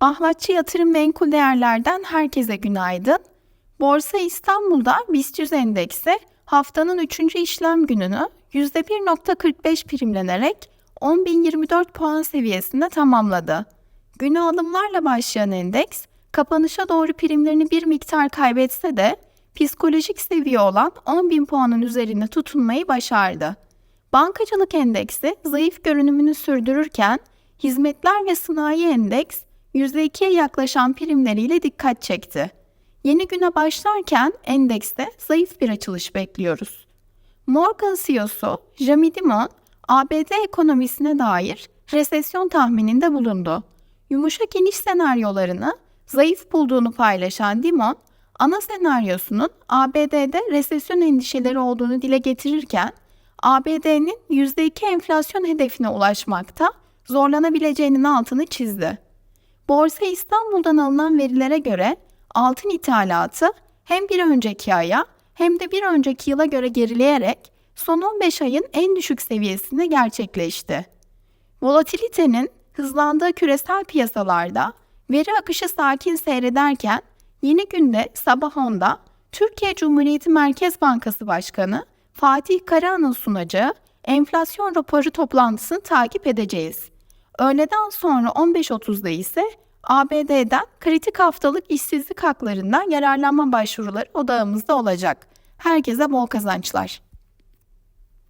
Ahlatçı Yatırım Menkul Değerler'den herkese günaydın. Borsa İstanbul'da BIST 100 endeksi haftanın 3. işlem gününü %1.45 primlenerek 10.024 puan seviyesinde tamamladı. Güne alımlarla başlayan endeks kapanışa doğru primlerini bir miktar kaybetse de psikolojik seviye olan 10.000 puanın üzerinde tutunmayı başardı. Bankacılık endeksi zayıf görünümünü sürdürürken hizmetler ve sanayi endeks %2'ye yaklaşan primleriyle dikkat çekti. Yeni güne başlarken endekste zayıf bir açılış bekliyoruz. Morgan CEO'su Jamie Dimon, ABD ekonomisine dair resesyon tahmininde bulundu. Yumuşak iniş senaryolarını zayıf bulduğunu paylaşan Dimon, ana senaryosunun ABD'de resesyon endişeleri olduğunu dile getirirken, ABD'nin %2 enflasyon hedefine ulaşmakta zorlanabileceğinin altını çizdi. Borsa İstanbul'dan alınan verilere göre altın ithalatı hem bir önceki aya hem de bir önceki yıla göre gerileyerek son 15 ayın en düşük seviyesinde gerçekleşti. Volatilitenin hızlandığı küresel piyasalarda veri akışı sakin seyrederken yeni günde sabah 10'da Türkiye Cumhuriyeti Merkez Bankası Başkanı Fatih Karahan'ın sunacağı enflasyon raporu toplantısını takip edeceğiz. Öğleden sonra 15.30'da ise ABD'den kritik haftalık işsizlik haklarından yararlanma başvuruları odağımızda olacak. Herkese bol kazançlar.